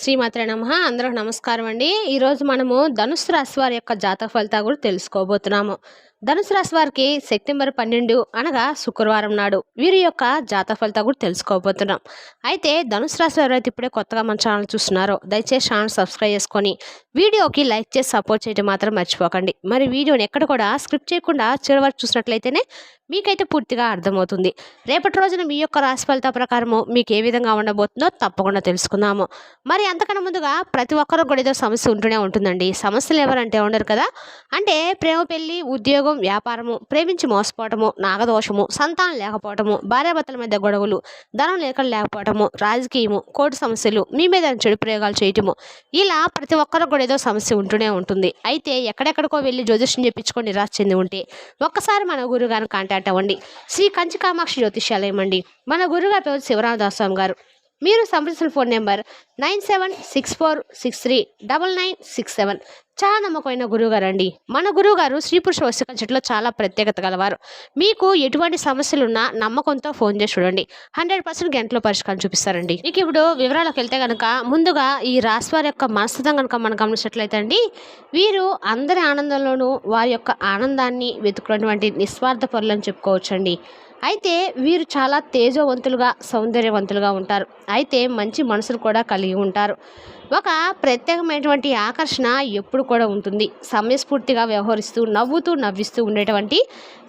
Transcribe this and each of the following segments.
శ్రీమాత్ర నమ. అందరూ నమస్కారం అండి. ఈరోజు మనము ధనుసు రాశి వారి యొక్క జాతక ఫలితాలు కూడా తెలుసుకోబోతున్నాము. ధనుసు రాశి వారికి సెప్టెంబర్ పన్నెండు అనగా శుక్రవారం నాడు వీరి యొక్క జాతక ఫలితాలు కూడా తెలుసుకోబోతున్నాం. అయితే ధనుసు రాశి వారు అయితే ఇప్పుడే కొత్తగా మన ఛానల్ చూస్తున్నారో దయచేసి ఛానల్ సబ్స్క్రైబ్ చేసుకొని వీడియోకి లైక్ చేసి సపోర్ట్ చేయడం మాత్రం మర్చిపోకండి. మరి వీడియోని ఎక్కడ కూడా స్క్రిప్ట్ చేయకుండా చివరి వరకు చూసినట్లయితేనే మీకైతే పూర్తిగా అర్థమవుతుంది. రేపటి రోజున మీ యొక్క రాశి ఫలిత ప్రకారము మీకు ఏ విధంగా ఉండబోతుందో తప్పకుండా తెలుసుకుందాము. మరి అంతకన్నా ముందుగా ప్రతి ఒక్కరు కూడా ఏదో సమస్య ఉంటూనే ఉంటుందండి. సమస్యలు ఎవరంటే ఉండరు కదా? అంటే ప్రేమ పెళ్ళి ఉద్యోగం వ్యాపారము ప్రేమించి మోసపోవటము నాగదోషము సంతానం లేకపోవటము భార్యాభర్తల మధ్య గొడవలు ధనం లేక లేకపోవటము రాజకీయము కోర్టు సమస్యలు మీ మీద చెడు ప్రయోగాలు చేయటము ఇలా ప్రతి ఒక్కరు కూడా ఏదో సమస్య ఉంటూనే ఉంటుంది. అయితే ఎక్కడెక్కడికో వెళ్ళి జ్యోతిష్యం చెప్పించుకొని నిరాశ చెంది ఉంటే ఒక్కసారి మన గురువు గారిని కాంటాక్ట్ శ్రీ కంచి కామాక్షి జ్యోతిష్యాలయం అండి. మన గురుగారు పేరు శివరామదాస్వామి గారు. మీరు సంప్రదించిన phone number nine seven six four six three double nine six seven. చాలా నమ్మకమైన గురువుగారు అండి మన గురువుగారు శ్రీ పురుష వస్తుక చెట్లో చాలా ప్రత్యేకత గలవారు. మీకు ఎటువంటి సమస్యలున్నా నమ్మకంతో ఫోన్ చేసి చూడండి. హండ్రెడ్ పర్సెంట్ గంటలో పరిష్కారం చూపిస్తారండి. మీకు ఇప్పుడు వివరాలకు వెళ్తే కనుక ముందుగా ఈ రాశివారి యొక్క మనస్తత్వం కనుక మనం గమనించినట్లయితే అండి వీరు అందరి ఆనందంలోనూ వారి యొక్క ఆనందాన్ని వెతుకున్నటువంటి నిస్వార్థ పనులు అని చెప్పుకోవచ్చండి. అయితే వీరు చాలా తేజవంతులుగా సౌందర్యవంతులుగా ఉంటారు. అయితే మంచి మనసులు కూడా కలిగి ఉంటారు. ఒక ప్రత్యేకమైనటువంటి ఆకర్షణ ఎప్పుడు కూడా ఉంటుంది. సమయస్ఫూర్తిగా వ్యవహరిస్తూ నవ్వుతూ నవ్విస్తూ ఉండేటువంటి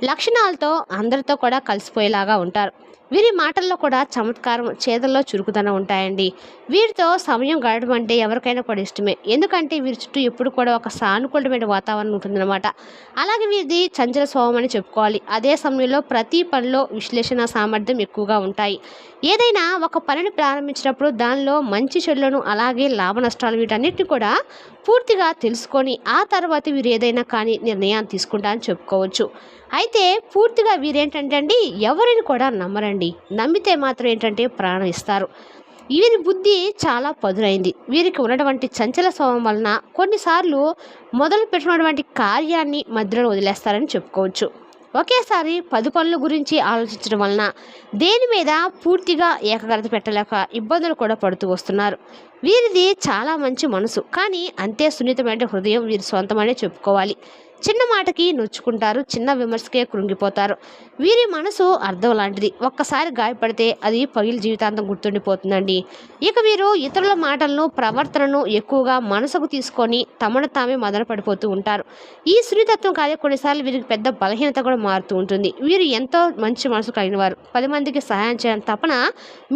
లక్షణాలతో అందరితో కూడా కలిసిపోయేలాగా ఉంటారు. వీరి మాటల్లో కూడా చమత్కారం చేతల్లో చురుకుదనం ఉంటాయండి. వీరితో సమయం గడపడం అంటే ఎవరికైనా కూడా ఇష్టమే. ఎందుకంటే వీరి చుట్టూ ఎప్పుడు కూడా ఒక సానుకూలమైన వాతావరణం ఉంటుందన్నమాట. అలాగే వీరిది చంచల స్వభావం అని చెప్పుకోవాలి. అదే సమయంలో ప్రతి పనిలో విశ్లేషణ సామర్థ్యం ఎక్కువగా ఉంటాయి. ఏదైనా ఒక పనిని ప్రారంభించినప్పుడు దానిలో మంచి చెడులను అలాగే లాభ నష్టాలు వీటన్నిటిని కూడా పూర్తిగా తెలుసుకొని ఆ తర్వాత వీరు ఏదైనా కానీ నిర్ణయాన్ని తీసుకుంటారని చెప్పుకోవచ్చు. అయితే పూర్తిగా వీరేంటంటే అండి ఎవరిని కూడా నమ్మరండి. నమ్మితే మాత్రం ఏంటంటే ప్రాణం ఇస్తారు. వీరి బుద్ధి చాలా పదునైంది. వీరికి ఉన్నటువంటి చంచల స్వభావం వలన కొన్నిసార్లు మొదలు పెట్టినటువంటి కార్యాన్ని మధ్యలో వదిలేస్తారని చెప్పుకోవచ్చు. ఒకేసారి పది పనుల గురించి ఆలోచించడం వలన దేని మీద పూర్తిగా ఏకాగ్రత పెట్టలేక ఇబ్బందులు కూడా పడుతూ వస్తున్నారు. వీరిది చాలా మంచి మనసు. కానీ అంతే సున్నితమైన హృదయం వీరి సొంతమనే చెప్పుకోవాలి. చిన్న మాటకి నొచ్చుకుంటారు చిన్న విమర్శకే కృంగిపోతారు. వీరి మనసు అర్థం లాంటిది. ఒక్కసారి గాయపడితే అది పగిలి జీవితాంతం గుర్తుండిపోతుందండి. ఇక వీరు ఇతరుల మాటలను ప్రవర్తనను ఎక్కువగా మనసుకు తీసుకొని తమను తామే మదన పడిపోతూ ఉంటారు. ఈ సున్నితత్వం కాదే కొన్నిసార్లు వీరికి పెద్ద బలహీనత కూడా మారుతూ ఉంటుంది. వీరు ఎంతో మంచి మనసు కలిగిన వారు పది మందికి సహాయం చేయడం తపన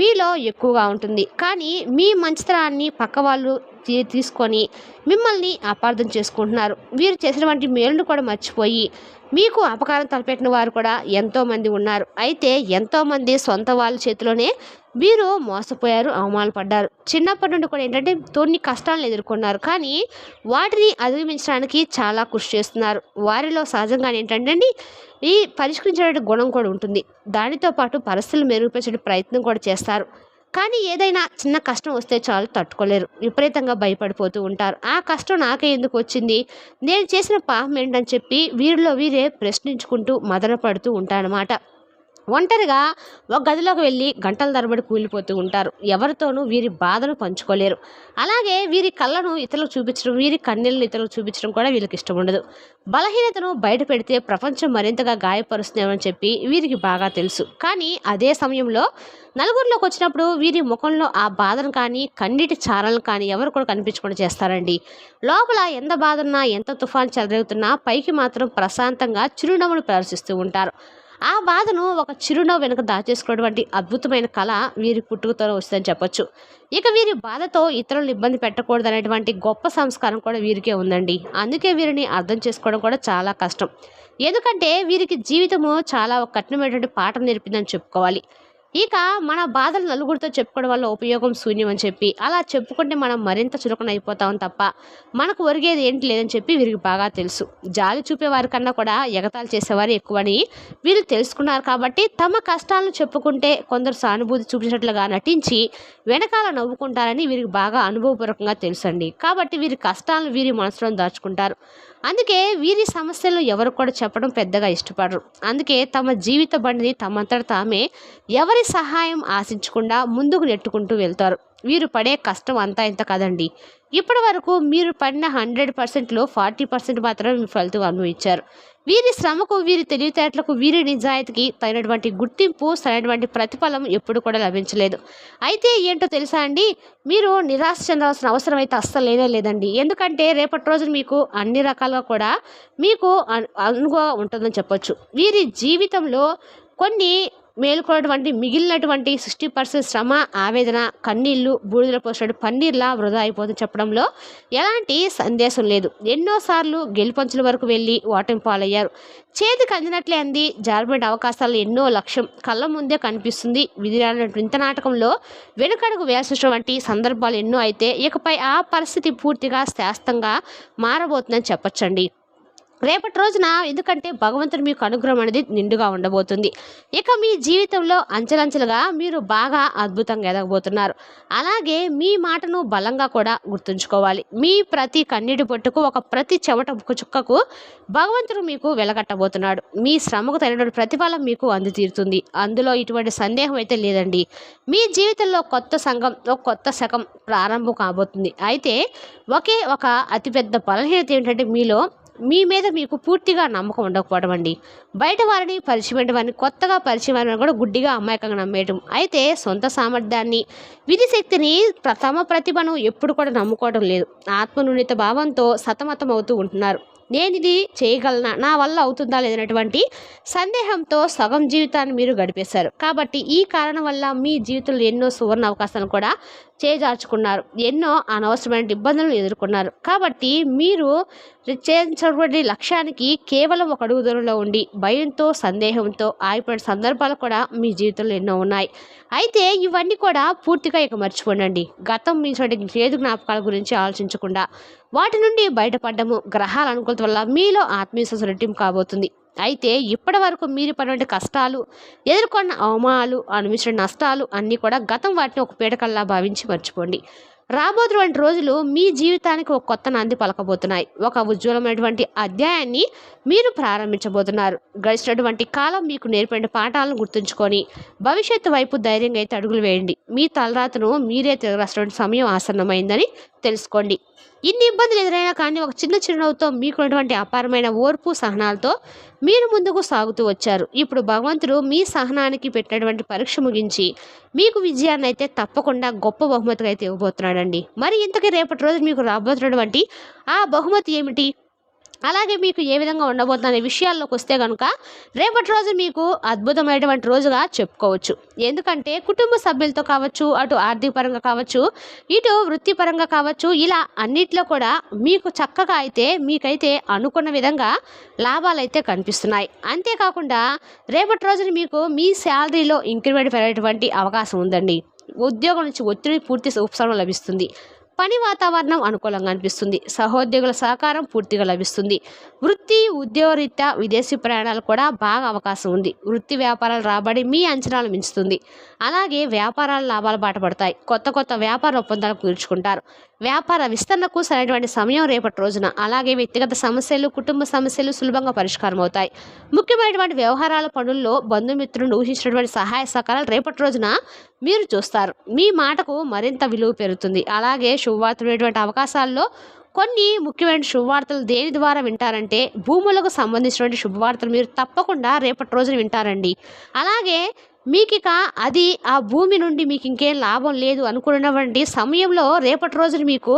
మీలో ఎక్కువగా ఉంటుంది. కానీ మీ మంచితనాన్ని పక్క వాళ్ళు తీసుకొని మిమ్మల్ని అపార్థం చేసుకుంటున్నారు. వీరు చేసినటువంటి మేలును కూడా మర్చిపోయి మీకు అపకారం తలపెట్టిన వారు కూడా ఎంతోమంది ఉన్నారు. అయితే ఎంతోమంది సొంత వాళ్ళ చేతిలోనే వీరు మోసపోయారు అవమానపడ్డారు. చిన్నప్పటి నుండి కూడా ఏంటంటే కొన్ని కష్టాలను ఎదుర్కొన్నారు. కానీ వాటిని అధిగమించడానికి చాలా కృషి చేస్తున్నారు. వారిలో సహజంగా ఏంటంటే అండి ఈ పరిష్కరించే గుణం కూడా ఉంటుంది. దానితో పాటు పరిస్థితులు మెరుగుపరిచే ప్రయత్నం కూడా చేస్తారు. కానీ ఏదైనా చిన్న కష్టం వస్తే చాలు తట్టుకోలేరు. విపరీతంగా భయపడిపోతూ ఉంటారు. ఆ కష్టం నాకే ఎందుకు వచ్చింది? నేను చేసిన పాపం ఏంటని చెప్పి వీరిలో వీరే ప్రశ్నించుకుంటూ మదన పడుతూ ఉంటారన్నమాట. ఒంటరిగా ఒక గదిలోకి వెళ్ళి గంటల తరబడి కూలిపోతూ ఉంటారు. ఎవరితోనూ వీరి బాధను పంచుకోలేరు. అలాగే వీరి కళ్ళను ఇతరులకు చూపించడం వీరి కన్నీళ్ళను ఇతరులకు చూపించడం కూడా వీళ్ళకి ఇష్టం ఉండదు. బలహీనతను బయట పెడితే ప్రపంచం మరింతగా గాయపరుస్తుందేమని చెప్పి వీరికి బాగా తెలుసు. కానీ అదే సమయంలో నలుగురిలోకి వచ్చినప్పుడు వీరి ముఖంలో ఆ బాధను కానీ కన్నీటి చారలను కానీ ఎవరు కూడా కనిపించకుండా చేస్తారండి. లోపల ఎంత బాధన్నా ఎంత తుఫాన్ చెలరేగుతున్నా పైకి మాత్రం ప్రశాంతంగా చిరునవ్వును ప్రదర్శిస్తూ ఉంటారు. ఆ బాధను ఒక చిరునవ్వు వెనుక దాచేసుకున్నటువంటి అద్భుతమైన కళ వీరి పుట్టుకతో వస్తుందని చెప్పొచ్చు. ఇక వీరి బాధతో ఇతరులను ఇబ్బంది పెట్టకూడదు అనేటువంటి గొప్ప సంస్కారం కూడా వీరికే ఉందండి. అందుకే వీరిని అర్థం చేసుకోవడం కూడా చాలా కష్టం. ఎందుకంటే వీరికి జీవితము చాలా ఒక కఠినమైనటువంటి పాఠం నేర్పిందని చెప్పుకోవాలి. ఇక మన బాధలు నలుగురితో చెప్పుకోవడం వల్ల ఉపయోగం శూన్యం అని చెప్పి. అలా చెప్పుకుంటే మనం మరింత చురుకున అయిపోతాం తప్ప మనకు ఒరిగేది ఏంటి లేదని చెప్పి వీరికి బాగా తెలుసు. జాలి చూపేవారి కన్నా కూడా ఎగతాలు చేసేవారు ఎక్కువని వీళ్ళు తెలుసుకున్నారు కాబట్టి తమ కష్టాలను చెప్పుకుంటే కొందరు సానుభూతి చూపించినట్లుగా నటించి వెనకాల నవ్వుకుంటారని వీరికి బాగా అనుభవపూర్వకంగా తెలుసండి. కాబట్టి వీరి కష్టాలను వీరి మనసులో దాచుకుంటారు. అందుకే వీరి సమస్యలు ఎవరు కూడా చెప్పడం పెద్దగా ఇష్టపడరు. అందుకే తమ జీవిత బండిని తమంతట తామే ఎవరి ఎవరి సహాయం ఆశించకుండా ముందుకు నెట్టుకుంటూ వెళ్తారు. వీరు పడే కష్టం అంతా ఇంత కదండి. ఇప్పటి వరకు మీరు పడిన హండ్రెడ్ పర్సెంట్లో ఫార్టీ పర్సెంట్ మాత్రమే ఫలితం అనుభవించారు. వీరి శ్రమకు వీరి తెలివితేటలకు వీరి నిజాయితీకి తగినటువంటి గుర్తింపు సరైనటువంటి ప్రతిఫలం ఎప్పుడు కూడా లభించలేదు. అయితే ఏంటో తెలుసా అండి? మీరు నిరాశ చెందాల్సిన అవసరం అయితే అస్సలు లేనే లేదండి. ఎందుకంటే రేపటి రోజున మీకు అన్ని రకాలుగా కూడా మీకు అనుభవం ఉంటుందని చెప్పొచ్చు. వీరి జీవితంలో కొన్ని మేలుకున్నటువంటి మిగిలినటువంటి సిక్స్టీ పర్సెంట్ శ్రమ ఆవేదన కన్నీళ్ళు బూడిదల పోసినట్టు పన్నీర్లా వృధా అయిపోతుంది చెప్పడంలో ఎలాంటి సందేశం లేదు. ఎన్నోసార్లు గెలుపంచుల వరకు వెళ్ళి ఓటమి పాలయ్యారు. చేతికి అందినట్లే అంది జార్మెంట్ అవకాశాలు ఎన్నో లక్ష్యం. కళ్ళ ముందే కనిపిస్తుంది విధిరాని వింత నాటకంలో వెనుకడుగు వేసినటువంటి సందర్భాలు ఎన్నో అయితే ఇకపై ఆ పరిస్థితి పూర్తిగా శాస్త్రంగా మారబోతుందని చెప్పచ్చండి. రేపటి రోజున ఎందుకంటే భగవంతుడు మీకు అనుగ్రహం అనేది నిండుగా ఉండబోతుంది. ఇక మీ జీవితంలో అంచెలంచెలుగా మీరు బాగా అద్భుతంగా ఎదగబోతున్నారు. అలాగే మీ మాటను బలంగా కూడా గుర్తుంచుకోవాలి. మీ ప్రతి కన్నీటి పొట్టుకు ఒక ప్రతి చెమట చుక్కకు భగవంతుడు మీకు వెలగట్టబోతున్నాడు. మీ శ్రమకు తగినటువంటి ప్రతిఫలం మీకు అందుతీరుతుంది అందులో ఇటువంటి సందేహం అయితే లేదండి. మీ జీవితంలో కొత్త సంఘం ఒక కొత్త శకం ప్రారంభం కాబోతుంది. అయితే ఒకే ఒక అతిపెద్ద బలహీనత ఏంటంటే మీలో మీ మీద మీకు పూర్తిగా నమ్మకం ఉండకపోవడం అండి. బయట వారిని పరిచయం వారిని కొత్తగా పరిచయం వారిని కూడా గుడ్డిగా అమాయకంగా నమ్మేయటం. అయితే సొంత సామర్థ్యాన్ని విధి శక్తిని ప్ర- తమ ప్రతిభను ఎప్పుడు కూడా నమ్ముకోవడం లేదు. ఆత్మనునిత భావంతో సతమతం అవుతూ ఉంటున్నారు. నేను ఇది చేయగలనా? నా వల్ల అవుతుందా లేదనేటువంటి సందేహంతో సగం జీవితాన్ని మీరు గడిపేశారు. కాబట్టి ఈ కారణం వల్ల మీ జీవితంలో ఎన్నో సువర్ణ అవకాశాలు కూడా చేజార్చుకున్నారు. ఎన్నో అనవసరమైన ఇబ్బందులను ఎదుర్కొన్నారు. కాబట్టి మీరు నిశ్చయించబడి లక్ష్యానికి కేవలం ఒక అడుగు దూరంలో ఉండి భయంతో సందేహంతో ఆగిపోయిన సందర్భాలు కూడా మీ జీవితంలో ఎన్నో ఉన్నాయి. అయితే ఇవన్నీ కూడా పూర్తిగా ఇక మర్చిపోండి గతం మీ చేదు జ్ఞాపకాల గురించి ఆలోచించకుండా వాటి నుండి బయటపడము గ్రహాల అనుకూలత వల్ల మీలో ఆత్మీయ రెట్టింపు కాబోతుంది. అయితే ఇప్పటి వరకు మీరు పడినటువంటి కష్టాలు ఎదుర్కొన్న అవమానాలు అనుభవించిన నష్టాలు అన్నీ కూడా గతం వాటిని ఒక పీడకల్లా భావించి మర్చిపోండి. రాబోతున్నటువంటి రోజులు మీ జీవితానికి ఒక కొత్త నాంది పలకబోతున్నాయి. ఒక ఉజ్వలమైనటువంటి అధ్యాయాన్ని మీరు ప్రారంభించబోతున్నారు. గడిచినటువంటి కాలం మీకు నేర్పిన పాఠాలను గుర్తుంచుకొని భవిష్యత్తు వైపు ధైర్యంగా అయితే అడుగులు వేయండి. మీ తలరాతను మీరే తిరగరాసినటువంటి సమయం ఆసన్నమైందని తెలుసుకోండి. ఇన్ని ఇబ్బందులు ఎదురైనా కానీ ఒక చిన్న చిరునవ్వుతో మీకున్నటువంటి అపారమైన ఓర్పు సహనాలతో మీరు ముందుకు సాగుతూ వచ్చారు. ఇప్పుడు భగవంతుడు మీ సహనానికి పెట్టినటువంటి పరీక్ష ముగించి మీకు విజయాన్ని అయితే తప్పకుండా గొప్ప బహుమతిగా అయితే ఇవ్వబోతున్నాడండి. మరి ఇంతకీ రేపటి రోజు మీకు రాబోతున్నటువంటి ఆ బహుమతి ఏమిటి? అలాగే మీకు ఏ విధంగా ఉండబోతుంది అనే విషయాల్లోకి వస్తే కనుక రేపటి రోజు మీకు అద్భుతమైనటువంటి రోజుగా చెప్పుకోవచ్చు. ఎందుకంటే కుటుంబ సభ్యులతో కావచ్చు అటు ఆర్థిక పరంగా కావచ్చు ఇటు వృత్తిపరంగా కావచ్చు ఇలా అన్నిట్లో కూడా మీకు చక్కగా అయితే మీకైతే అనుకున్న విధంగా లాభాలు అయితే కనిపిస్తున్నాయి. అంతేకాకుండా రేపటి రోజున మీకు మీ శాలరీలో ఇంక్రిమెంట్ పెరిగేటువంటి అవకాశం ఉందండి. ఉద్యోగం నుంచి ఒత్తిడి పూర్తి ఉపశమనం లభిస్తుంది. పని వాతావరణం అనుకూలంగా అనిపిస్తుంది. సహోద్యోగుల సహకారం పూర్తిగా లభిస్తుంది. వృత్తి ఉద్యోగరీత్యా విదేశీ ప్రయాణాలు కూడా బాగా అవకాశం ఉంది. వృత్తి వ్యాపారాలు రాబడి మీ అంచనాలు మించుతుంది. అలాగే వ్యాపారాల లాభాలు బాటపడతాయి కొత్త కొత్త వ్యాపార ఒప్పందాలు కుదుర్చుకుంటారు. వ్యాపార విస్తరణకు సరైనటువంటి సమయం రేపటి రోజున. అలాగే వ్యక్తిగత సమస్యలు కుటుంబ సమస్యలు సులభంగా పరిష్కారం అవుతాయి. ముఖ్యమైనటువంటి వ్యవహారాల పనుల్లో బంధుమిత్రులను ఊహించినటువంటి సహాయ సహకారాలు రేపటి రోజున మీరు చూస్తారు. మీ మాటకు మరింత విలువ పెరుగుతుంది. అలాగే శుభవార్తలైనటువంటి అవకాశాల్లో కొన్ని ముఖ్యమైన శుభవార్తలు దేని ద్వారా వింటారంటే భూములకు సంబంధించినటువంటి శుభవార్తలు మీరు తప్పకుండా రేపటి రోజున వింటారండి. అలాగే మీకు ఇక అది ఆ భూమి నుండి మీకు ఇంకేం లాభం లేదు అనుకున్నటువంటి సమయంలో రేపటి రోజున మీకు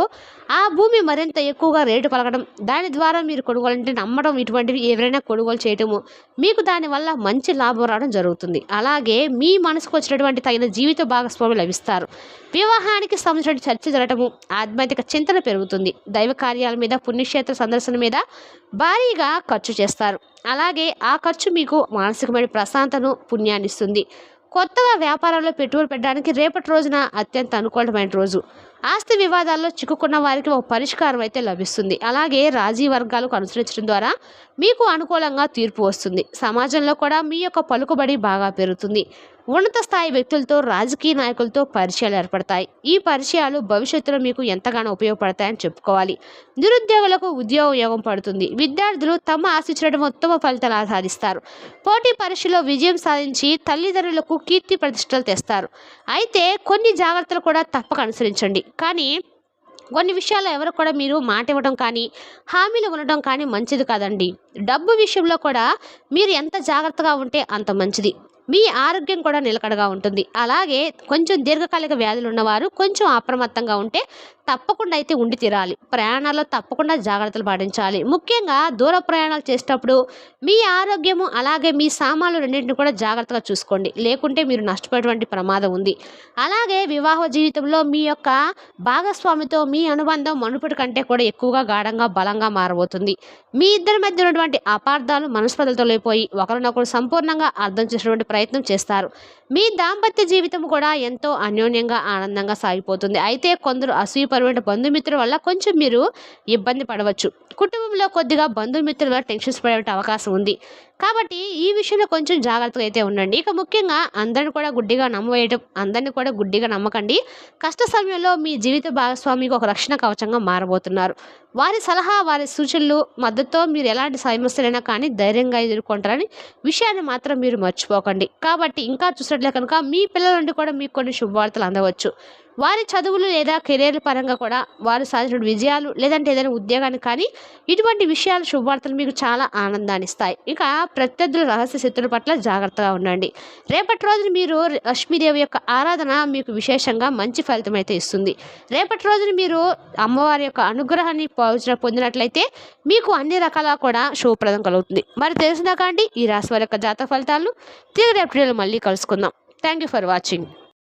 ఆ భూమి మరింత ఎక్కువగా రేటు పలకడం దాని ద్వారా మీరు కొనుగోలు అంటే నమ్మడం ఇటువంటివి ఎవరైనా కొనుగోలు చేయటము మీకు దానివల్ల మంచి లాభం రావడం జరుగుతుంది. అలాగే మీ మనసుకు వచ్చినటువంటి తగిన జీవిత భాగస్వామి లభిస్తారు. వివాహానికి సంబంధించిన చర్చ జరగటము ఆధ్యాత్మిక చింతన పెరుగుతుంది. దైవ కార్యాల మీద పుణ్యక్షేత్ర సందర్శన మీద భారీగా ఖర్చు చేస్తారు. అలాగే ఆ ఖర్చు మీకు మానసికమైన ప్రశాంతను పుణ్యాన్ని ఇస్తుంది. కొత్తగా వ్యాపారంలో పెట్టుబడి పెట్టడానికి రేపటి రోజున అత్యంత అనుకూలమైన రోజు. ఆస్తి వివాదాల్లో చిక్కుకున్న వారికి ఒక పరిష్కారం అయితే లభిస్తుంది. అలాగే రాజీ వర్గాలకు అనుసరించడం ద్వారా మీకు అనుకూలంగా తీర్పు వస్తుంది. సమాజంలో కూడా మీ యొక్క పలుకుబడి బాగా పెరుగుతుంది. ఉన్నత స్థాయి వ్యక్తులతో రాజకీయ నాయకులతో పరిచయాలు ఏర్పడతాయి. ఈ పరిచయాలు భవిష్యత్తులో మీకు ఎంతగానో ఉపయోగపడతాయని చెప్పుకోవాలి. నిరుద్యోగులకు ఉద్యోగ పడుతుంది. విద్యార్థులు తమ ఆశించడం ఉత్తమ ఫలితాలు సాధిస్తారు పోటీ పరీక్షలో విజయం సాధించి తల్లిదండ్రులకు కీర్తి ప్రతిష్టలు తెస్తారు. అయితే కొన్ని జాగ్రత్తలు కూడా తప్పక అనుసరించండి. కానీ కొన్ని విషయాల్లో ఎవరు కూడా మీరు మాట ఇవ్వడం కానీ హామీలు ఉండడం కానీ మంచిది కాదండి. డబ్బు విషయంలో కూడా మీరు ఎంత జాగ్రత్తగా ఉంటే అంత మంచిది. మీ ఆరోగ్యం కూడా నిలకడగా ఉంటుంది. అలాగే కొంచెం దీర్ఘకాలిక వ్యాధులు ఉన్నవారు కొంచెం అప్రమత్తంగా ఉంటే తప్పకుండా అయితే ఉండి తీరాలి. ప్రయాణాల్లో తప్పకుండా జాగ్రత్తలు పాటించాలి. ముఖ్యంగా దూర ప్రయాణాలు చేసేటప్పుడు మీ ఆరోగ్యము అలాగే మీ సామాన్లు రెండింటిని కూడా జాగ్రత్తగా చూసుకోండి. లేకుంటే మీరు నష్టపోయేటువంటి ప్రమాదం ఉంది. అలాగే వివాహ జీవితంలో మీ యొక్క భాగస్వామితో మీ అనుబంధం మనుపటి కంటే కూడా ఎక్కువగా గాఢంగా బలంగా మారబోతుంది. మీ ఇద్దరి మధ్య ఉన్నటువంటి అపార్థాలు మనస్పర్ధలు తొలగిపోయి ఒకరినొకరు సంపూర్ణంగా అర్థం చేసినటువంటి ప్రయత్నం చేస్తారు. మీ దాంపత్య జీవితం కూడా ఎంతో అన్యోన్యంగా ఆనందంగా సాగిపోతుంది. అయితే కొందరు అసూయపరమైన బంధుమిత్రుల వల్ల కొంచెం మీరు ఇబ్బంది పడవచ్చు. కుటుంబంలో కొద్దిగా బంధుమిత్రుల టెన్షన్స్ పడే అవకాశం ఉంది. కాబట్టి ఈ విషయంలో కొంచెం జాగ్రత్తగా అయితే ఉండండి. ఇక ముఖ్యంగా అందరిని కూడా గుడ్డిగా నమ్మవేయటం అందరిని కూడా గుడ్డిగా నమ్మకండి. కష్ట సమయంలో మీ జీవిత భాగస్వామికి ఒక రక్షణ కవచంగా మారబోతున్నారు. వారి సలహా వారి సూచనలు మద్దతుతో మీరు ఎలాంటి సమస్యలైనా కానీ ధైర్యంగా ఎదుర్కొంటారని విషయాన్ని మాత్రం మీరు మర్చిపోకండి. కాబట్టి ఇంకా చూసినట్లే కనుక మీ పిల్లల నుండి కూడా మీకు కొన్ని శుభవార్తలు అందవచ్చు. వారి చదువులు లేదా కెరీర్ పరంగా కూడా వారు సాధించిన విజయాలు లేదంటే ఏదైనా ఉద్యోగాన్ని కానీ ఇటువంటి విషయాలు శుభవార్తలు మీకు చాలా ఆనందాన్ని ఇస్తాయి. ఇక ప్రత్యర్థుల రహస్య శత్రుల పట్ల జాగ్రత్తగా ఉండండి. రేపటి రోజున మీరు లక్ష్మీదేవి యొక్క ఆరాధన మీకు విశేషంగా మంచి ఫలితం అయితే ఇస్తుంది. రేపటి రోజున మీరు అమ్మవారి యొక్క అనుగ్రహాన్ని పొందినట్లయితే మీకు అన్ని రకాల కూడా శుభప్రదం కలుగుతుంది. మరి తెలిసిందా కాండి ఈ రాశి వారి యొక్క జాతక ఫలితాలు. తిరిగి రేపటి మళ్ళీ కలుసుకుందాం. Thank you for watching